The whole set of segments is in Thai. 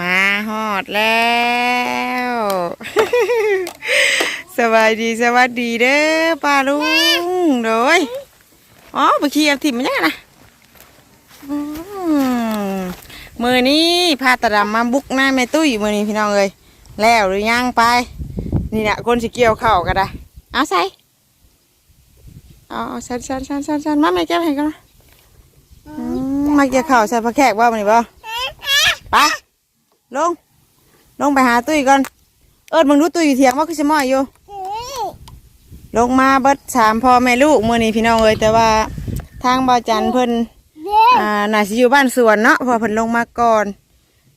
มาฮอดแล้วสบายดีสวัสดีเด้อป้าลุงโดยอ๋อไปขี่เอาถิ่มมันยังนะอืมมือนี้พาตาดำมาบุกหน้าแม่ตุ้ยมือนี้พี่น้องเอ้ยแล้วหรือยังไป นี่แหละคนสิเกี่ยวเข่ากันได้เอาใส่เอาเอาใส่ใส่ใส่ใส่ใส่มาไม่แก้ให้กันนะมาเกี่ยวเข่าใส่ผ้าแขกว่ามันนี่บ่ไป ลง ลงไปหาตุ้ยก่อน เอิดมึงรู้ตุ้ยอยู่เถียงว่าคือสมอยอยู่ ลงมาเบิดสามพ่อแม่ลูกมือนี้พี่น้องเอ้ยแต่ว่าทางบ่าจันเพิ่นอ่าน่าสิอยู่บ้านสวนเนาะพอเพิ่นลงมาก่อน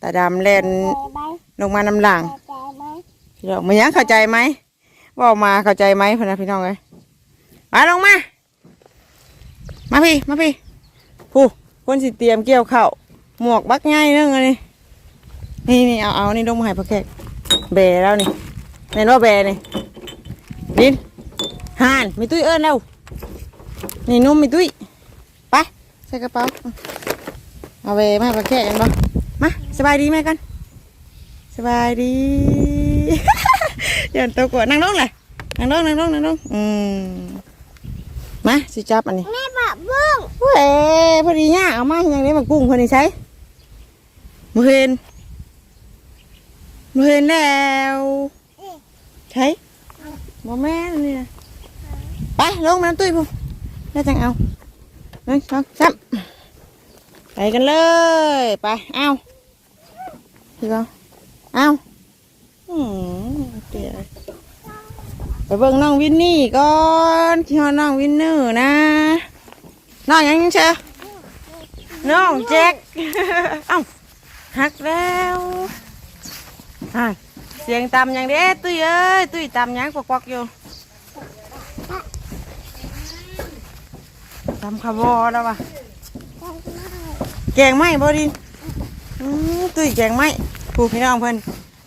ตาดำแล่นลงมานำหลังพี่น้องมันยังเข้าใจไหมเว่ามาเข้าใจไหมเพิ่นนะพี่น้องเอ้ยมาลงมา มาพี่ มาพี่ผู้คนสิเตรียมเกี่ยวข้าวหมวกบักง่ายเรื่องอันนี้ นี่นี่เอาเอานี่ลงมาให้พ่อแขกแบแล้วนี่แม่นว่าแบนี่ดินหานมีตุ้ยเอิญแล้วนี่นุ่มมีตุ้ยไปใส่กระเป๋าเอาไปมาประแค่กันบ่มาสบายดีไหมกันสบายดีอย่าตัวกดนั่งลงเลยนั่งลงนั่งลงนั่งลงอืมมาสิจับอันนี้แม่บอกบุ้งเว้ยพอดีเนี่ยเอามาอย่างนี้มากุ้งคนนี้ใช้มือเห็น มือเห็นแล้วใช่บ่แม่นนี่นะไปลงมาน้ำตุ้ยพูแล้วจังเอาหนึ่งสองสามไปกันเลยไปเอาพี่ก็เอาอืมเดี๋ยวไปเบิ่งน้องวินนี่ก่อนที่ห้อน้องวินเนอร์นะน้องยังเชียวน้องแจ็คเอ้าหักแล้ว อะเสียงตำยังเด้ตุ้ยเอ้ยตุ้ยตำยังกวักๆอยู่ทำคาร์บอแล้ววะแกงไหมบอดินตุ้ยแกงไหมผูกพี่น้องเพิ่อน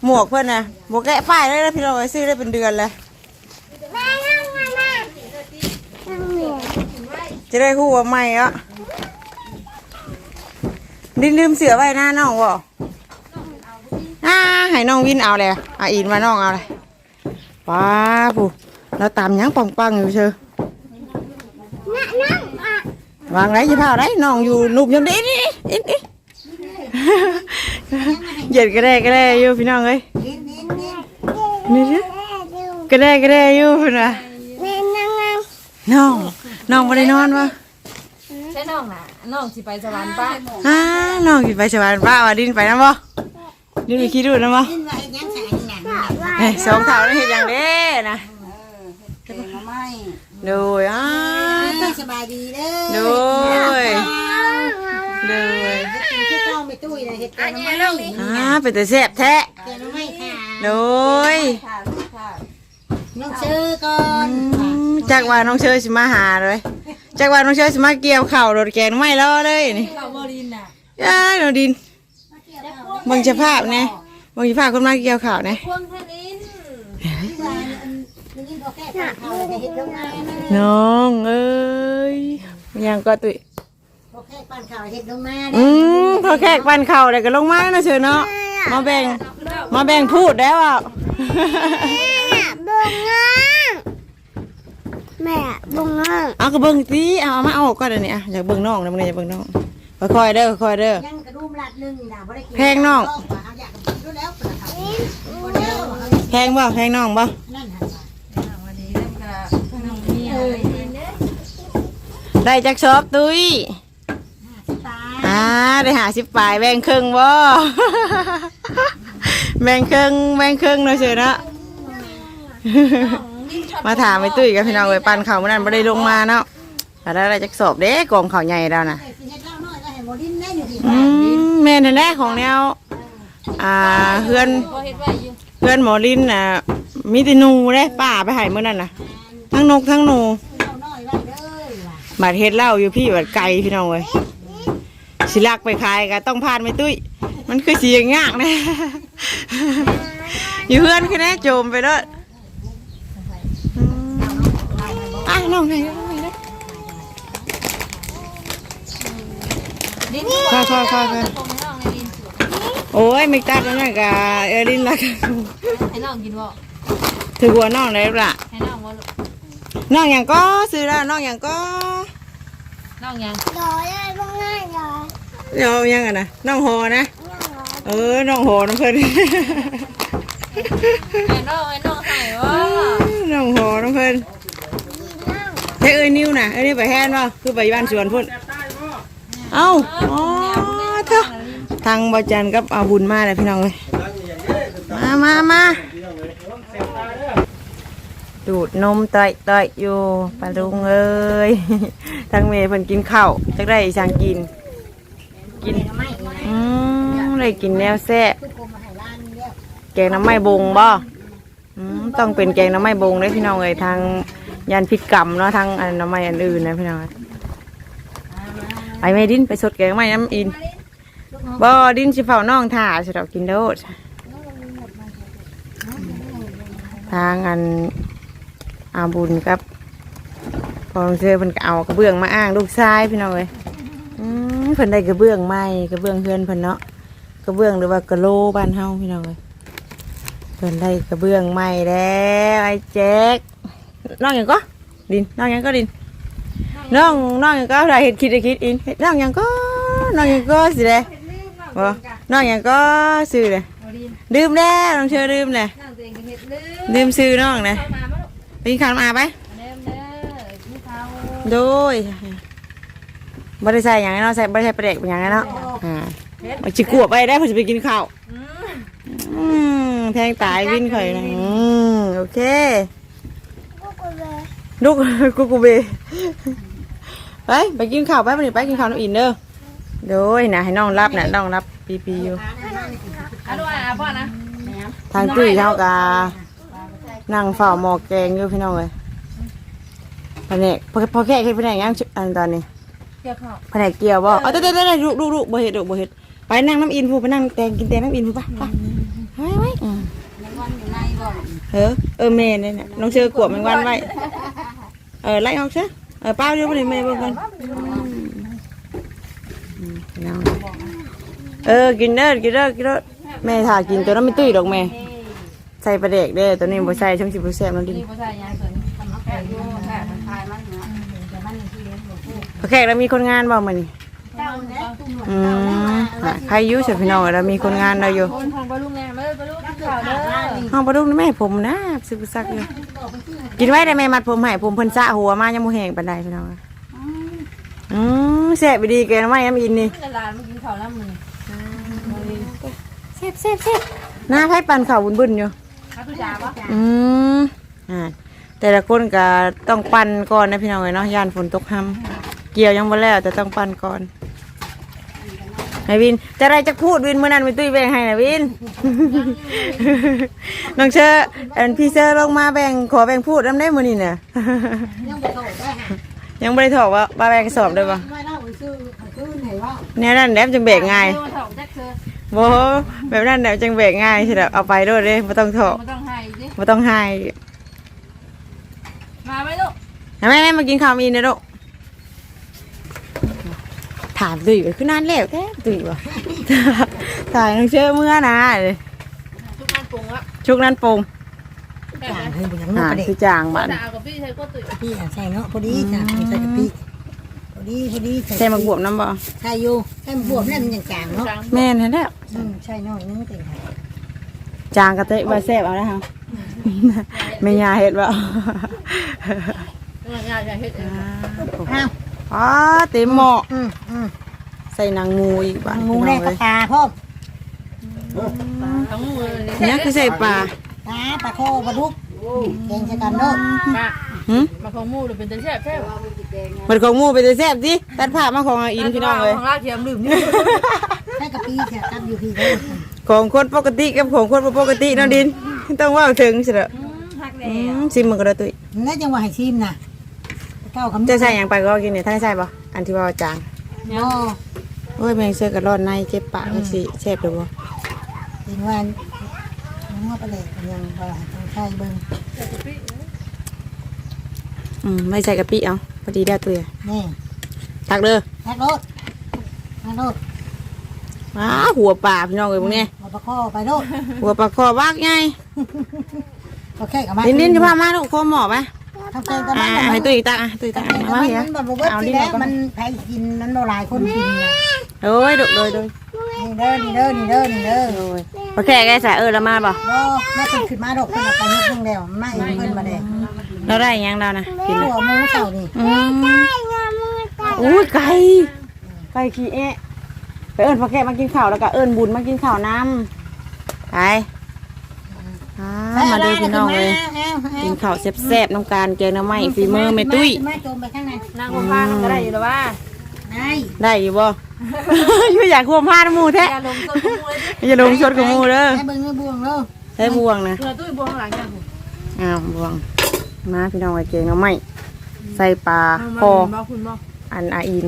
หมวกเพิ่อนนะบวกแกะป้ายเลยนะพี่น้องไปซื้อได้เป็นเดือนเลยจะได้คู่ว่าใหม่อะดินลืมเสือไว้หน้าน้องวะ อ่าให้น้องวินเอาเลยอะอินมาน้องเอาเลยป้าผูเราตามหยังปังๆอยู่เชียวนั่งนั่งอะวางไรจะพาไรน้องอยู่นุบยังดีนี่อินอินเหยียดก็ได้ก็ได้อยู่พี่น้องเอ้ยนี่เด้อแม่ดูก็ได้ก็ได้อยู่พี่นะแม่นั่งนั่งน้องน้องไม่ได้นอนวะใช่น้องน่ะน้องสิไปสวรรค์ป้าอ่าน้องกินไปสบายป้าว่าดินไปน้ำบ่ ดินไปขี้ดูดน้ำบ่เอ้ยสองเท่านี่เห็นอย่างเด้นะดูอ่าสบายดีเด้ดูดูที่เข้าไม่ตุ้ยนะเห็ดแกงน้ำไม้อ่าเป็นแต่แซ่บแท้แกงน้ำไม้ค่ะดูน้องชื่อก่อนจากว่าน้องเชยสิมาหาเลยจากว่าน้องเชยสิมาเกี่ยวข้าวรถแกงไม่รอเลยนี่เราบรินน่ะย้ายน้องดิน เบิ่งสภาพเนี่ยเบิ่งสภาพคนมาเกี่ยวข้าวเนี่ยพวงพนินนี่เขาแก้ปัญหาเห็ดน้ำไม้น้องเอ้ยยังก็ตุยเขาแก้ปัญหาเห็ดน้ำไม้อืมพอแขกปันเข่าวเลยก็ลงมานะเชยเนาะมาแบ่งมาแบ่งพูดแล้วอะบุ้งนั่งแม่บุ้งนั่งเอาก็เบิ่งสิเอาเอามาเอาก่อนอันนี้อะอยากเบิ่งน้องนะมึงอยากเบิ่งน้องค่อยๆเด้อค่อยๆเด้อ ยังกระดุ มลัดนึงนะบ่ได้กินแพงน้องอยากกินด้วยแล้วเปิดเขาคนเดียวแพงบ่แพงน้องบ่นั่นหันวันนี้นั่นก็น้องมีอะไรเนี่ยได้จักชอบตุ้ยตาอ่าได้หาสิบปลายแบ่งครึ่งบ่ แบ่งครึ่งแบ่งครึ่งเนาะเชยเนาะ มาถามไปตุ้ยกับพี่น้องไปปันเขาวมื่อนั้นไม่ได้ลงมาเนาะแต่ได้อะไรจักสอบเด้กองเขาวใหญ่แล้วนะเห็ด เล่าน้อยก็ให้หมดินได้อยู่ดีอืมแม่นแน่ของแนว อ่าเพื่อนพอเฮ็ดไว้อยู่เพื่อนหมอลินน่ะมีแต่หนูเด้ป้าไปใหายเมื่อนั้นน่ะ ทั้งนกทั้งหนูเล่าน้อยไว้เด้อบาดเฮ็ดเหล้าอยู่พี่บาดไก่พี่น้องเว้ยสิลักไปขายก็ต้องพานไม่ตุ้ย มันคือสีอย่างยากนะ อยู่เพื่อนแค่นี้โจมไปแล้วอืมอะน้องให้น้องให้นะ ดินค่อยค่อยค่อยค่อยตรงน้องในดินโอ้โอ้ยไม่ตัดแล้วนะกะเออดินละกะให้น้องกินบ่ถือหัวน้องได้หรือเปล่าให้น้องบ่ลูกน้องอย่างก็ซื้อแล้วน้องอย่างก็น้องยังรอได้บ้างง่ายรอเดี๋ยวยังไงนะน้องหอนะนั่งรอเออน้องหอน้ำเพิ่นให้น้องให้น้องให้บ่น้องหอน้ำเพิ่นนั่งเฮ้ยเอ้ยนิ้วน่ะเอ้ยนี่ไปแฮนบ่คือไปบ้านสวนพุ่น เอ้าอ๋อเถอะทางบาจันกับอาบุญมาเลยพี่น้องเลยมามามาดูดนมต่อยต่อยอยู่ปลาลุงเอ้ยทางเมย์เพิ่นกินข้าวจักได้ช่างกิน กินอืมได้กินแนวแซ่แกงน้ำไม้บงบ่ต้องเป็นแกงน้ำไม้บงเลยพี่น้องเอ้ยทางยันพิษกรรมเนาะทางอันน้ำไม้อันอื่นนะพี่น้อง ไปแม่ดินไปสดแกงไม้น้ำอินบ่ดินสิเฝ้าน้องถ่าสิเรากินโดดทางอันอาบุญกับพอเจอเพิ่นก็เอากระเบื้องมาอ้างลูกชายพี่น้องเอ้ยเพิ่นได้กระเบื้องใหม่กระเบื้องเพื่อนเพิ่นเนาะกระเบื้องหรือว่ากระโลบ้านเฮาพี่น้องเอ้ยเพิ่นได้กระเบื้องใหม่แล้วไอ้แจ๊กน้องหยังก็ดินน้องหยังก็ดิน น้องน้องหยังก็อะไรเห็ดคิดได้คิดอินเฮ็ดน้องหยังก็น้องหยังก็สิเลยบ่น้องหยังก็ซื้อเลยบ่ดีดื่มแล้วน้องเชื่อดื่มเลยน้องตัวเองก็เฮ็ดลืมดื่มซื้อน้องเลยเข้ามาบ่ลูกไปกินข้าวมาไปเด้อเด้อกินข้าวโดยบ่ได้ใส่หยังเนาะใส่บ่ได้ใส่ปลาแดกเป็นหยังเนาะอ่าเอาจิกลัวไปได้เพิ่นสิไปกินข้าวอืมอืมแทงตายวินข่อยนะอืมโอเคก็กเลยลูกกูกูเบ ไปไปกินข้าวไปไปนี่ไปกินข้าวน้ำอินเด้อโดยนะให้น้องรับนะน้องรับปีปีอยู่อะลูกอะพ่อนะทางตุ้ยเท่ากานั่งเฝ้าหมอแกงอยู่พี่น้องเลยแผนกพอพอแค่เฮ็ดแผนกยังอันตอนนี้เกี่ยวข้าวแผนกเกี่ยวบ่เอาเด้อเด้อเด้อลูกลูกลูกบ่เฮ็ดลูกบ่เฮ็ดไปนั่งน้ำอินพูไปนั่งแตงกินแตงน้ำอินพูไปไปไปไว้อืมวันอยู่ในบ่เออเออแม่เนี่ยน้องเชื่อกวบแมงวันไว้เออไล่ออกซะ เออป้าเดี๋ยวไปเลยแม่เบิ่งกันเออกินเด้อกินเด้อกินเด้อแม่ถ่ากินตัวนั้นไม่ตุ้ยดอกแม่ใส่ปลาเด็กเด้อตัวนี้บ่ใส่ช่องสิบ่แซ่บนั่นดินี่บ่ใช่ยางส่วนมันมาแค่อยู่แค่มันทามันนะพอแขกแล้วมีคนงานบ่มื้อนี้เจ้านี่อืมใครอยู่สิพี่น้องแล้วมีคนงานเราอยู่คนทางปลาลุงแน่มาเลยปลาลุงกินข้าวเด้อห้องบ่แม่ผมนะซึกซักอยู่ กินไว้ได้แม่มัดผมให้ผมเพิ่นสระหัวมายังบ่แห้งปานใดพี่น้องอืมแซ่บไปดีแกงไม้น้ำอินนี่หลานมากินข้าวน้ำมือแซ่บแซ่บแซ่บหน้าไผปั่นข้าวบุญๆอยู่ข้าวตุจ่าปะอืมอ่าแต่ละคนก็ต้องปั่นก่อนนะพี่น้องเอ้ยเนาะยานฝนตกห้ำเกี่ยวยังบ่แล้วแต่ต้องปั่นก่อน ไอ้วินจะอะไรจะพูดวินเมื่อนั้นไปตุ้ยแบ่งให้นะวิน น้องเชออันพี่เชอลงมาแบ่งขอแบ่งพูดน้ำได้มื้อนี้น่ะยังบ่โตได้ฮะยังบ่ได้ถอกว่าว่าแบ่งกระสอบได้บ่ไม่เล่าซื้อซื้อไหนว่าแนวนั้นแหล้วจังแบกง่ายเดี๋วมาถอกแจ็คเธอบ่แบบนั้นแหล้วจังแบกง่ายสิแบบเอาไปโดดเด้บ่ต้องถอกมันต้องให้ดิบ่ต้องให้มาไหมลูกแม่แม่มากินข้าวมีนะลูก ถามตุยก็คือนานแล้วแท้ตุยวะถ่ายน้องเชื่อเมื่อนะเลยทุกงานปรุงละชุกนั้นปรุงแต่จางนะเฮ้ยบ่ยังอ่านุ่มประเด็กคือจางบันดาวกับพี่ใช้ก็ตุ๋ยพี่ใส่เนาะพอดีจ้ะใส่กะปิพอดีพอดีใส่หมักบวบน้ำบ่ใส่อยู่ใส่บวบนั่นมันยังจางเนาะจังแม่นหั่นแหล้วอืมใช่น้อยนึงเต็งจางกะเตะว่าแซ่บเอาแล้วฮะไม่ยาเห็ดบ่งานงานอย่าเฮ็ดเองอ้าว อ๋อเต็มหม้ออืมอืมใส่นางงูอีกบ้านงูแน่ปลาปลาพ่อทั้งมือเลยเนี่ยคือใส่ปลาปลาปลาโคปลาดุกแกงใส่กันเนาะมาหึมาของมูหรือเป็นตะแช่แช่มันของงูไปแต่แซ่บสิตัดผ้ามาของอาอินพี่น้องเลยของลาเทียมลืมนี่ให้กะปิแค่ตับอยู่พี่เด้อของคนปกติกับของคนบ่ปกติเนาะดินต้องเว่าถึงสิเด้อหักแดอืงมซิมมันก็ได้ตุ้ยแล้วจังหวะให้ชิมน่ะ เก้าคำจะใส่หยังไปก็กินเนี่ยท่านได้ใส่ปะอันที่ว่าจางเนาะโอ้ยแมงเสื้อกับรอดในเจ็บปากจังสิแซ่บเลยบ่จริงว่าน้องว่าไปเลยยังบ่ต้องใช้เบิ่งอืมไม่ใส่กะปิเอาพอดีได้ตัวนี่ตักเด้อแท็กรถแท็กรถว้าหัวปลาพี่น้องเอ้ยพวกนี้เอาปลาข้อไปโลดหัวปลาคอวักไงก็แค่กับมาดินดินจะพามาลูกโคหมอไป ทำแกงตะอ่ามันให้ตุ้ยตักอะตุ้ยตักทำแกงตะมามันเหี้ยมันแบบว่าเอาสิดินแล้มาวก่อน มันแพ้กินมันบ่หลายคนกินนะโอ้ยโดดโดยโดยนี่เด้อนี่เด้อนี่เด้อนี่เด้อโดยพอแค่แกสายเออแล้วมาบ่บ่แม่ขึ้นขึ้นมาดอกเพิ่นเอาไปยกเพิ่งแล้วมาเองเพิ่นมาแดงเราได้หยังเรานะกินหัวหมูเสานี่อืมไก่งามมือไก่อุ้ยไก่ไก่ขี้เอะไปเอิญพอแค่มากินข้าวแล้วก็เอิญบุญมากินข้าวน้ำไปอ่า มาเด้อพี่น้องเลยกินข้าวแซ่บๆน้ำการแกงน้ำไหม้ฝีมือแม่ตุ้ยมาโจมไปข้างในนางคนพาก็ได้อยู่แล้วว่านายได้อยู่บ่อยู่อยากควมผ้าน้ำหมูแท้อย่าลงต้นกุ้งเลยดิอย่าลงชดกับหมูเด้อให้เบิ่งให้บวงเด้อใช้บวงนะเรือตุ้ยบวงหลังอย่างผมอ้าวบวงมาพี่น้องไอ้เกงน้ำไหม้ใส่ปลาคอบอกคุณบอกอันอาอิน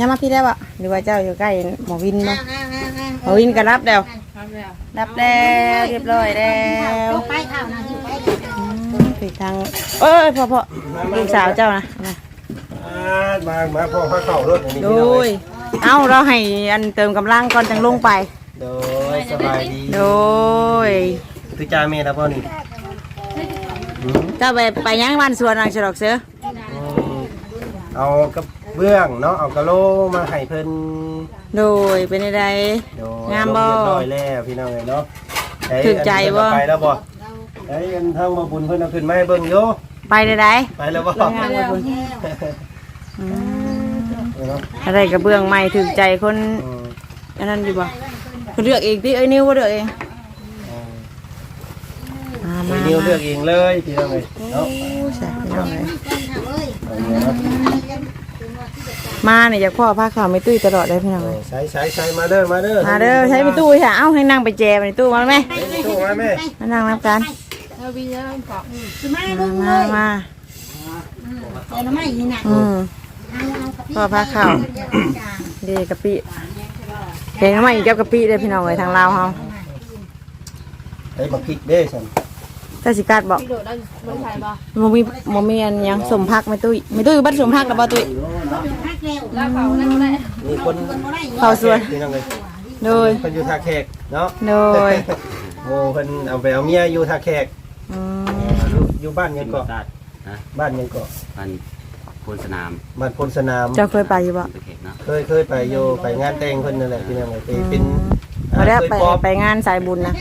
ย่ามาพี่ได้ปะหรือว่าเจ้าอยู่ใกล้หมอวินบ่อ่าอ่าอ่าอ่าหมอวินก็รับแล้วครับแล้วรับแล้วเรียบร้อยแล้วยกไปข้าวนะที่ไปอืมไปทางเอ้ยพ่อพ่อลูกสาวเจ้านะเอามาอ่ามามาพ่อพระเข่ารถอันนี้โดพี่น้องเอ้ยเอ้าเราให้อันเติมกำลังก่อนจังลงไป โดยสบายดีโดยคือจ่าเมย์นะพ่อนี่อืมเจ้าไปไปยังบ้านสวนนางฉลอกเสืออืมเอากระ เบื้องเนาะเอากระโหลมาให้เพิ่นโดยเป็นไดโดยงามบ่ลเรียบร้อยแล้วพี่น้องเอ้ยเนาะไอ้ถึกใจบ่ อันเพิ่นเอาไปแล้วบ่ไอ้อันทางมาบุญเพิ่นเอาขึ้นมาให้เบิ่งโยไปไดไดไปแล้วบ่งามบ่บุญอืมเนาะอะไรกระเบื้องใหม่ถึกใจคนอืมอันนั้นอยู่บ่คนเลือกเองที่เอ้ยนิ้วก็เลือกเองมามีมานิ้วมาเลือกเองเลยพี่น้องเอ้ยเนาะใช่พี่น้องเลยเอาเนี่ยเนาะ มาเนี่ยอยากพ่อผ้าขาวไม่ตุ้ยตลอดเลยพี่น้องเอเลอยใช้ใช้ใช้มาเด้อมาเด้อมาเด้อใช้ไม่ตุ้ยค่ะเอ้าให้นั่งไปแจมในตู้มาไหมเฮ้ยตู้มาแม่มานั่งนับกันเออวิญญาณเกาะคือมามาเบิ่งเลมายมาแต่ละไม่นี่น่ะอืมเอาเอากะปิพ่อผ้าขาวเดกะปิแกงน้ำมันอีกกับกะปิเลยพี่น้องเลยทางลาวเฮาไอ้บักพริกเด้ฉันแต่สิกาดบอกพี่โดดได้บนไทยบ่โมมีโมมีอันหยังสมพักไม่ตุ้ยไม่ตุ้ยบัดสมพักแล้วบ่ตุ้ย พักแล้วแล้วเขานั่นก็ได้มีคนเข้าสวนพี่น้องเลยโดยเพิ่นอยู่ท่าแขกเนาะโดยโอ้เพิ่นเอาไปเอาเมียอยู่ท่าแขกอืมอยู่อยู่บ้านยังเกาะตัดนะบ้านยังเกาะมันโพลสนามบ้านพลสนาม เจ้าเคยไปอยู่บ่ตะเข็บเนาะเคยเคยไปอยู่ไปงานแต่งเพิ่นนั่นแหละพี่น้องเลยไปเป็นมาแล้วเคยไปปลอมไปงานสายบุญนะ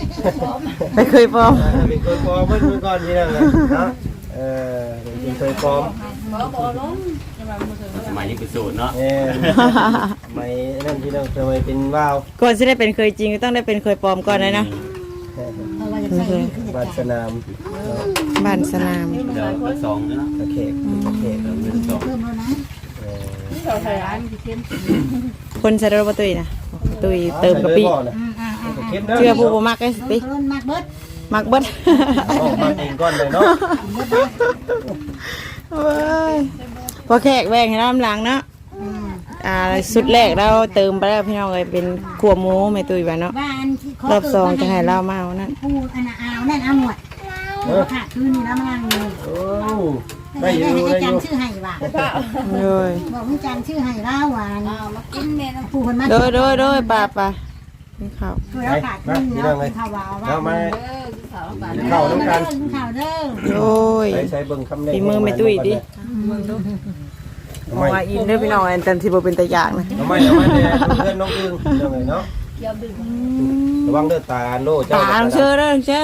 ไปเคยปลอม อ่าเป็นเคยปลอมเพิ่นเมื่อก่อนพี่น้องเลยเนาะเออเป็นเคยปลอม บ่บ่ลงจะมามือถือสมัยนี้เป็นสูตรเนาะเออไม่นั่นพี่น้องทำไมเป็นว่าวก่อนจะได้เป็นเคยจริงก็ต้องได้เป็นเคยปลอมก่อนเลยนะเอาไว้จะใส่นี่คือจะบ้านสจ่ายนามเนาะบ้านสนามเดี๋ยวเดี๋ยวสองเนาะท่าแขกท่าแขกเดี๋ยวเดี๋ยวสองเพิ่มแล้วนะเออที่เขาใส่ร้านที่เข้มคนใส่รถประตุยนะตุยเติมกะปิใส่เลยบ่น่ะอืมอ่าอ่าเก็บเด้อเชื่อผู้บ่มักไอ้สิเพิ่นมากเบิดมักเบิดออกมาเองก่อนเลยเนาะ โอ้ยพอแขกแบ่งให้น้ำหลังเนาะอ่าสุดแรกเราเติมไปแล้วพี่น้องเลยเป็นขัวหมูไม่ตุยไปเนาะว่าอันที่รอบสองจะให้เรามาเอานั่นผู้อันน่ะเอานั่นเอาหมดเออค่ะคืนนี้แล้วมานั่งเลยโอ้ได้อยู่ให้ได้อจันยู่ชื่อให้ว่าเลยบอกให้จันชื่อให้ล่าหวานมากินเมนผู้คนมาโดยโดยโดยป่าป่า นี่ข้าวคือแล้วขาดคืนแล้วข่าวว่าว่าเอามาเออที่เขาบาดเข้าน้ำกันข่าวเด้อโดยใช้ใช้เบิ่งคำแรกฝีมือไม่ตุ้ยดิทำเพราะไมว่าอินเด้อพี่น้องอันจันที่บ่เป็นตะยากนะทำไมทำไมเนี่ยเพื่อนน้องอึ้งยังไงเนาะระวังเด้อตาโลเจ้าตาลงเชื่อเด้อเชื่อ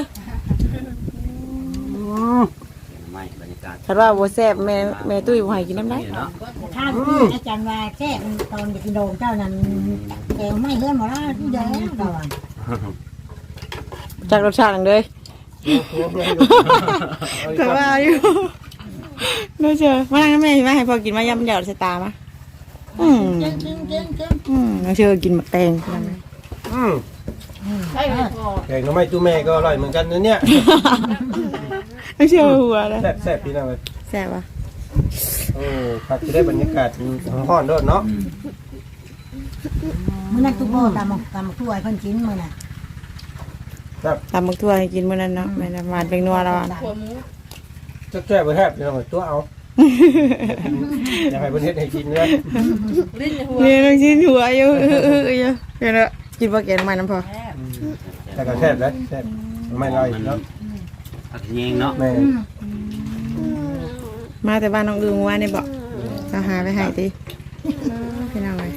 ไม่ บรรยากาศถ้าว่าบ่แซ่บแม่แม่ตุ้ยบ่ให้กินน้ำได้นี่เนาะข้าวที่อาจารย์ว่าแจ้ตอนเด็กโดงเจ้านั้นแกไม่เลื่อนหมดแล้วที่เดิมก่อนจากรสชาตินั่นเลยก็ว่าอยู่น่าเชื่อมานั่งกับแม่มาให้พอกินมายำหยอดใส่ตามาอืมเก่งเก่งเก่งเก่งอืมน่าเชื่อกินหมักแตงอืมใช่ไหมพอแกงน้ำไม้ตู้แม่ก็อร่อยเหมือนกันนะเนี่ย น่าเชื่อหัวเลยแซ่บแซ่บพี่น้องเลยแซ่บปะโอ้พักจะได้บรรยากาศห้อนๆด้วยเนาะมื่อนั้นตุ๊กโบตามตามถ้วยเพิ่นกินมื่อน่ะตำบักทั่วให้กินมื้อนั้นเนาะแม่นหวานเป็นนัวแล้วอะหัวหมูจะแซ่บไปแทบพี่น้องเลยตัวเอาอยากให้ประเทศให้กินเลยลิ้นในหัวนี่น้องชิ้นหัวอยู่เออๆๆอยู่เห็นแล้วกินบ่แกงใหม่น้ำพอแต่ก็แซ่บเลยแซ่บไม่ลอยเนาะ ผักแยงเนาะแม่มาแต่บ้านน้องอึงว่านี่บอกจะหาไปให้ติพี่น้องเลย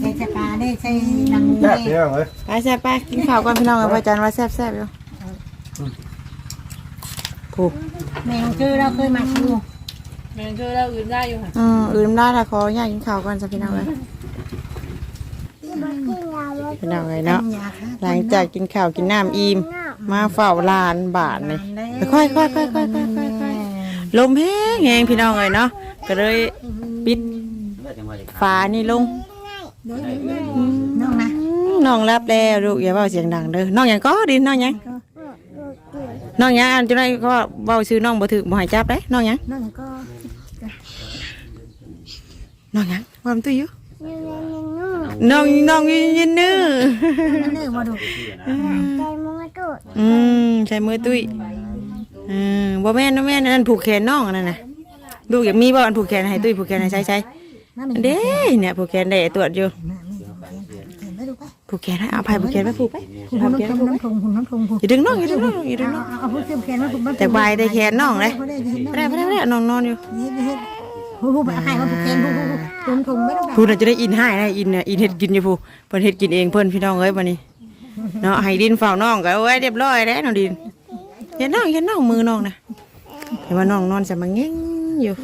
ใส่ปลาได้ใส่หนังหมูแซ่บได้พี่น้องเอ้ยไปแซ่บไปกินข้าวก่อนพี่น้องกับพ่อจันว่าแซ่บแซ่บอยู่ผูกแม่น้องชื่อเราเคยมาชิวแม่งคือเราอื่นได้อยู่ค่ะอืมอื่นได้ละขออยากกินข้าวก่อนจ้ะพี่น้องเลยมากินยาลดพี่น้องเลยเนาะอยากค่ะหลังจากกินข้าวกินน้ำอิ่มหน้ามาเฝ้าลานบาทนี่ ค่อยๆค่อยๆค่อยๆค่อยๆค่อยๆค่อยๆลมแห้งแหงพี่น้องเลยเนาะก็เลยปิดเลือดจังหวะจะขาดฝานี่ลงน้องนะอืมน้องรับแล้วลูกอย่าเบาเสียงดังเด้อน้องหยังก็ดิน้องหยังน้องหยังอันจังไดก็เบาชื่อน้องบ่ถึกบ่ให้จับเด้น้องหยังน้องก็น้องหยังว่ามันตุ้ยอยู่อยู่ในนุ่มน้องน้องยินนื้อนั่นเองมาดูใจมือตุดอืมใช้มือตุ้ย อืมบ่แม่นบ่แม่นอันนั้นผูกแขนน้องอันนั่นน่ะลูกอยากมีบ่อันผูกแขนให้ตุ้ยผูกแขนให้ใช้ใช้น้ำมันเด้เนี่ยผูกแขนได้ตรวจอยู่ไม่ดูไปผูกแขนให้เอาไปผูกแขนไปผูกไปหุ่นเอาน้ำแขนทงผูกไปน้ำทงหุ่นน้ำทงหุ่นอย่าดึงน้องอย่าดึงน้องอย่าดึงน้องเอาผู้เชื่อมแขนมาถูกแต่บายได้แขนน้องเลยไม่ได้เห็นบ่ได้บ่ได้บ่ได้น้องนอนอยู่เห็นเห็นผู้ผู้ไปให้มาผูกแขนผู้ผู้ทงทงไม่ต้องพูดน่ะจะได้อินให้ได้อินน่ะอินเฮ็ดกินอยู่ผู้เพิ่นเฮ็ดกินเองเพิ่นพี่น้องเอ้ยบัดนี้เนาะให้ดินเฝ้าน้องก็เอาไว้เรียบร้อยแล้วน้องดิน เห็นน้องเห็นน้องมือน้องน่ะเห็นว่าน้องนอนจะมาเง่งอยู่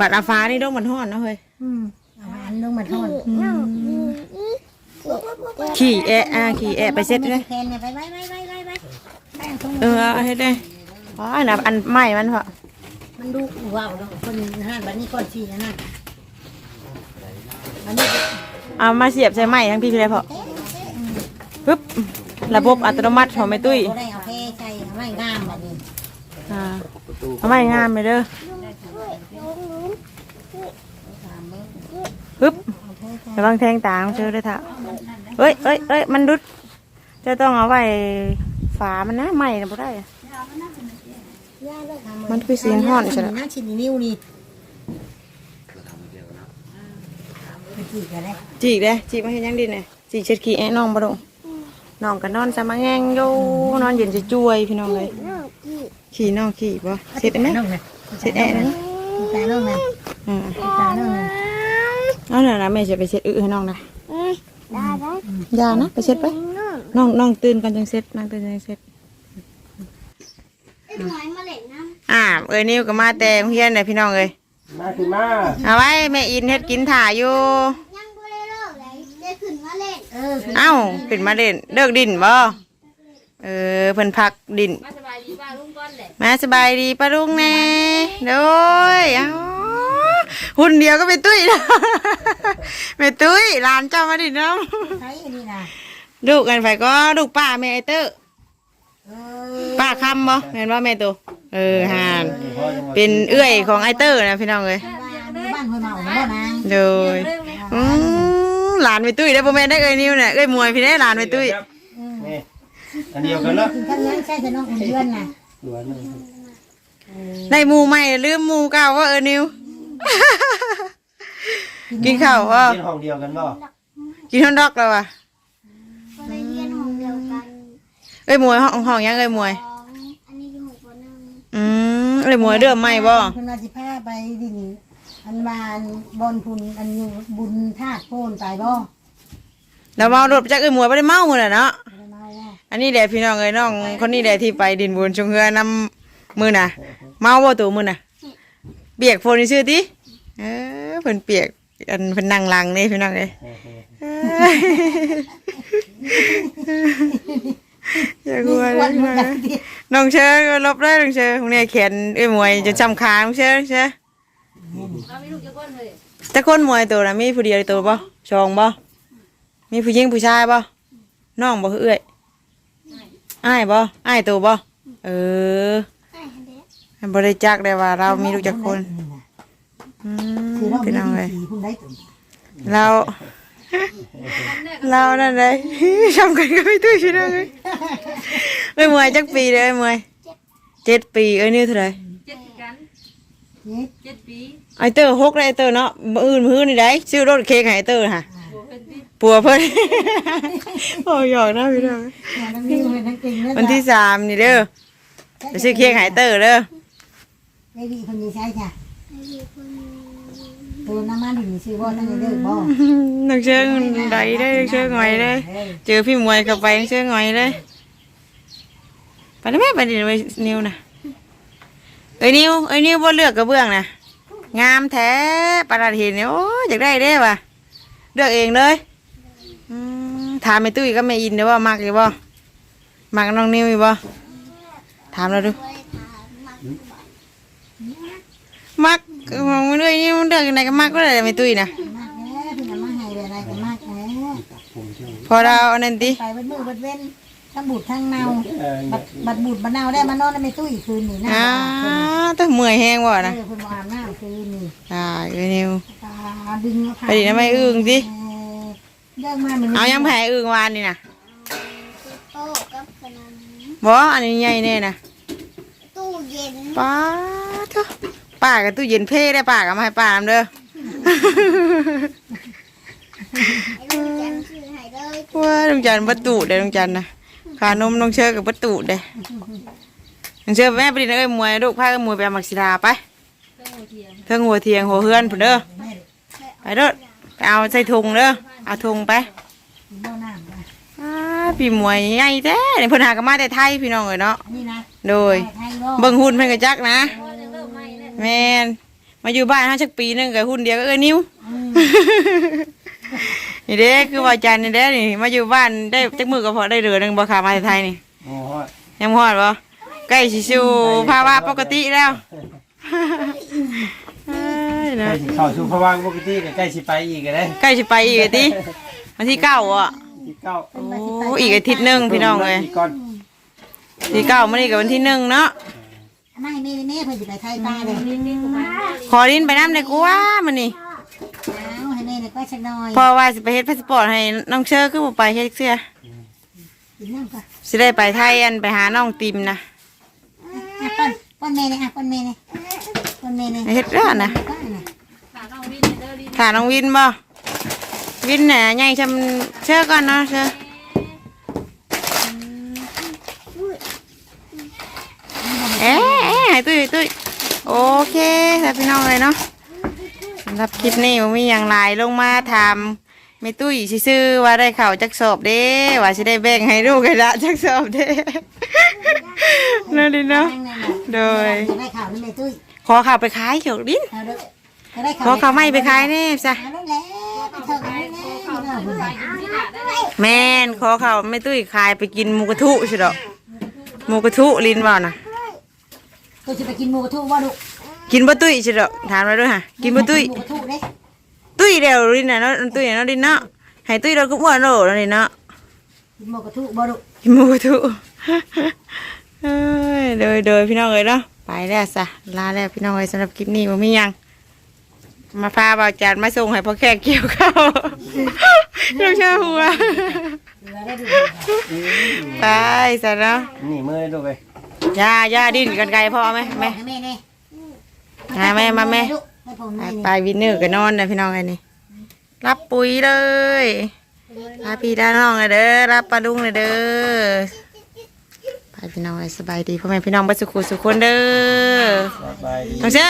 บัดอาฟ้านี่ดงมันฮ้อนเนาะเฮ้ยอืมเอาอันลงมาทอดน้องขี่แอะอ่าขี่แอะไปเซ็ตเลยแขนเนี่ยไปไปไปไปไปไปตรงเออเอาเฮ็ดได้อ๋ออันน่ะอันใหม่มันพอมันดูว้าวแล้วคนห้านบัดนี้ก่อนชีนะนั่นบัดนี้เอามาเสียบใส่ไม้ทั้งพี่พี่เลยพอปึ๊บระบบอัตโนมัติของแม่ตุ้ยก็ได้เอาแค่ใจไม่งามบัดนี้ อ่า เอาไม้งามไปเด้อปึ๊บระวังแทงตาของเจอด้วยเถอะเอ้ยเอ้ยเอ้ยมันดุดจะต้องเอาไว้ฝามันนะไม้น่ะบ่ได้อะมันคือสีห้อนใช่ไหมน่าชินนิ้วนี่ไปจีกันเลยจีกเด้จีกมาเห็นยังดิเนี่ยจีกเช็ดขี้แอะน้องบ่ดงน้องก็นอนจะมาแงงอยู่นอนเย็นจะจ่วยพี่น้องเลยน้องกี่ ขี่น้องขี่บ่เสร็จไหมน้องนะเสร็จแอะนะตาน้องนะอ่าตาน้องนะเอาหน่อยนะแม่จะไปเช็ดอึให้น้องนะได้ได้อย่านะไปเช็ดไปน้องน้องน้องตื่นกันจังเช็ดน้องตื่นจังเช็ดไอ้หน่อยมาเล่นน้อ่าเอ้ยนิ้วก็มาแต่โรงเรียนเลยพี่น้องเอ้ยมาขึ้นมาเอาไว้แม่อินเฮ็ดกินถ่าอยู่ำยังบ่ได้เลิกเลยได้ขึ้นมาเล่นเออเอ้าขึ้นมาเล่นเลิกดินบ่เออเพิ่นพักดินมาสบายดี มาสบายดีป้าลุงแน่โดยเอ้าหุ่นเดียวก็ไปตุ้ยแล้วไปตุ้ยหลานเจ้ามาดิน้องใช้อันนี้นะลูกกันไปก็ลูกป้าแม่ไอเตอร์เออป้าคำบ่แม่นว่าแม่ตัวเออหานเป็นเอื้อยของไอเตอร์นะพี่น้องเอ้ยบ้านห้วยเมาเนาะนางโดยอืมหลานไปตุ้ยได้อบ่แม่นได้เอ้ยนิ้วเนี่ยเอ้ยมวยพี่ได้หลานไปตุ้ยนี่อันเดียวกันเนาะกินข้าวยังใช่แต่น้องเดือนน่ะ ตัวนึงได้หมู่ใหม่ลืมหมู่เก่าว่าเอ้ยนิ้วกินข้าวว่าเป็นห้องเดียวกันบ่กินฮอนดอกแล้วว่ะก็เลยเรียนห้องเดียวกันเอ้ยมวยห้องห้องยังเอ้ยมวยสองอันนี้อยู่หกคนนึงอืมเอ้ยมวยเริ่มใหม่บ่เพิ่นว่าสิพาไปดินอันบานบอนพุนอันอยู่บุญธาตุโพนไปบ่แล้วเมารถไปจักเอ้ยมวยบ่ได้เมามื้อน่ะเนาะไปเมาว่า อันนี้แหละพี่น้องเอ้ยน้อง คนนี้แหละที่ไปดินบุญชงเฮือนำมือน่ะ เมาบ่ตัวมือน่ะ เปียกฝนนี่ชื่อติเออเพิ่นเปียกอันเพิ่นนั่งหลังนี่พี่น้องเอ้ยเอ้ยอย่ากลัวเลยพี่น้องเอ้ยน้องเชอก็ลบได้น้องเชอพวกนี้แขนเอ้ยมวยจะจำขาน้องเชอน้องเชอเราไม่ลูกจะก้อนเลยแต่คนมวยตัวน่ะมีผู้เดียวตัวบ่ชองบ่มีผู้หญิงผู้ชายบ่น้องบ่คือเอ้อย อ้ายบ่อ้ายตัวบ่เออไอ้ฮันเดะบริจักได้ว่า เรามีลูกจักคนอืมคือเราพี่มีน้องเลยสีพุ่นได้ตัวเราเรานั่นเลยทำกันก็ไม่ตุ้ยพี่น้องเลยเอ้ยมวยจักปีเลยเอ้ยมวยเจ็ดปีเอ้ยนี่เท่าไหรเจ็ดกันเฮ็ดเจ็ดปีไอเตอร์หกเลยไอเตอร์เนาะมื้ออื่นมื้อนี่ได้ซื้อรถเค้กให้ไอเตอร์ค่ะบวกเป็นที่ปัวเพิ่น โอ้หยอกนะพี่น้องอย่าน้ำนิ่งเลยทั้งจริงเลยวันที่สามนี่เด้อไปซื้อเค้กไฮเตอร์เด้อไอ้ดีคนนี้ใช่จ้ะตัวน้ำมันถึงซื้อบ่ตั้งแต่เลิกบ่นักเชิงใดได้นักเชิงหงอยได้เจอพี่มวยกับไปนักเชิงหงอยได้ไปแล้วแม่ไปดิไปนิวนะเอ้ยนิวเอ้ยนิวบ่เลือกกระเบื้องนะงามแท้ประดาเห็นเนี่ยโอ้ยอยากได้เด้ว่ะเลือกเองเลยอืม ถามแม่ตุ้ยก็แม่อินเด้อว่ามักอยู่บ่มักน้องนิวอยู่บ่ถามเราดูมักมองไม่ด้วยนี่มันเดือกยังไงก็มักก็ได้ไม่ตุ้ยนะมากแน่พี่น้ำมันให้อะไรกันมากแน่พอเราอันนั้นติไปเบิดมือเบิดเว้นทั้งบูดทั้งเนาเออบัดบัดบูดบัดเนาได้มานอนในตู้อีกคืนนี่นะอ่าต้องเมื่อยแห้งบ่เอนะอคุณอาบน้ำคืนนี่ตายเอ้ยนิวตาดึงไปดินะไม่อึ้งสิ เรื่องมามันเอายังแผลอึ่งวานนี่นะโต๊ะกับขนมบ่อันนี้ใหญ่แน่นะตู้เย็นป้าเถอะป้ากับตู้เย็นเพ่ได้ป้ากับมาให้ป้านำเด้อไอ้ลูกจันซื้อให้เลยว้าดวงจันทร์ประตูเด้อดวงจันทร์นะขานมน้องเชิญกับประตูเด้อน้องเชิญแม่ไปดิเอ้ยมวยลูกพากันมวยไปเอามักศิลาไปเจ้าหัวเทียมเทิงหัวเทียงหัวเฮือนพุ่นเด้อไปเด้อ ไปเอาใส่ถุงเด้อเอาถุงไปเบ้าน้ำนะอ้าพี่มวยใหญ่แท้นี่เพิ่นหากันมาแต่ไทยพี่น้องเอ้ยเนาะอันนี้นะโดย ไทยบ่เบิ่งหุ่นเพิ่นก็จักนะพ่อจะเริ่มไหม้แล้วแม่นมาอยู่บ้านเฮาจักปีหนึงก็หุ่นเดียวก็เอ้ยนิ้วอืมนี่เด้คือว่าจันนี่เด้นี่มาอยู่บ้านได้จักมือก็พอได้เดือนหนึงบ่ค่ะมาแต่ไทยนี่โอ้ยยังบ่ฮอดบ่ใกล้สิสู่ภาวะปกติแล้วเอ้ยใกล้ นะสิเข้าสู่ภาวะปกติก็ใกล้สิไปอีกก็ได้ใกล้สิไปอีกอะติวันที่เก้าอะที่เก้าโอ้อีกอาทิตย์หนึงพี่น้องเอ้ยก่อนที่เก้ามื้อนี้ก็วันที่หนึ่งเนาะไม่แม่แม่เพิ่นสิไปไทยตาเลยขอดินไปน้ำได้กูว่ามื้อนี้เอาให้แม่เนี่ยก็สักหน่อยเพอว่าสิไปเฮ็ดพาสปอร์ตให้น้องเชอร์คือบ่ไปเฮ็ดเสื้อกินน้ำก่อนสิได้ไปไทยอันไปหาน้องติมนะอะป้อนป้อนแม่เนี่ยอะป้อนแม่เนี่ยป้อนแม่ เนี่ยเฮ็ดแล้วนะป้อนน่ะขาน้องวินเดอร์ลินถามน้องวินบ่วินน่ะใหญ่ชำเชอร์ก่อนเนาะเชอร์เอ๊ะเอ๊ะให้ตุ้ยตุ้ยโอเคแล้วพี่น้องเลยเนาะสำหรับคลิปนี้บ่มีอย่างไรลงมาถามไม่ตุ้ยสิซื้อว่าได้ข่าวจักสอบเด้ว่าสิได้แบ่งให้ลูกให้ละจักสอบเด้นั่นดิเนาะนั่งนั่งโดยจะได้ข่าวนี่แม่ตุ้ย ขอข่าวไปขายเขียวดินเอาเด้อจะได้ข่าวขอข่าวไม่ไปขายแน่จ้ะเอาแล้วแหละไปเถอะเอาแล้วเอาแล้วไปกินที่หน้าได้แม่นขอข่าวไม่ตุ้ยขายไปกินหมูกระทุใช่ดอกหมูกระทุลินว่านะตัวจะไปกินหมูกระทู้บ่ลูกกินบ่ตุ้ยใช่ดอกถามมาด้วยฮะกินบ่ตุ้ย หมูกระทู้เด้ตุ้ยเดียวลินน่ะเนาะตุ้ยเนาะลินเนาะให้ตุ้ยเราก็อ้วนโลแล้วนี่เนาะกินหมูกระทู้บ่ลูก กินหมูกระทุ เอ้ยโดยโดยพี่น้องเอ้ยเนาะ ไปแล้วซะลาแล้วพี่น้องเอ้ยสำหรับคลิปนี้บ่มีหยัง มาพาบ่าวจานมาส่งให้พ่อแขกเกี่ยวข้าวลูกเชื่อหัวเหลือได้ดูไปซะเนาะนี่มือให้ดูไปยาย่าดิ้นกันไกลพ่อไหมแม่ให้แม่เนี่ยมาแม่มาแม่ลูกให้ผมไปแม่ไปเนี่ยวินเนอร์กันนอนนะพี่น้องไอ้นี่รับปุ๋ยเลยรับพี่ด้านน้องเลยเด้อรับปลาดุงเลยเด้อ ไปพี่น้องไอ้สบายดีพ่อแม่พี่น้องบัดสุขุสุขคนเด้อสบายดีน้องเชื่อ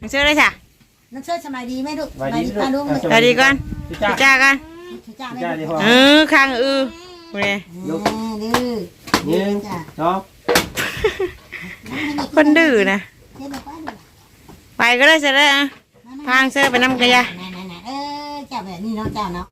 น้องเชื่อเลยจ้ะน้องเชิดสบายดีไหมลูกสบายดีป้าลุงลูกสวัสดีก่อนพี่พี่จ้าจ้ากันจ้าไหมจ้าดีพ่อเออข้างอือกูเนี่ยลูกดื้อหนึ่งจ้าสองคนดื้อนะเฮ็ดแบบว่าดูไปก็ได้เสร็จแล้วอะพางเสื้อไปน้ำกระยานั่นๆๆเออเจ้าแบบนี้เนาะเจ้าเนาะ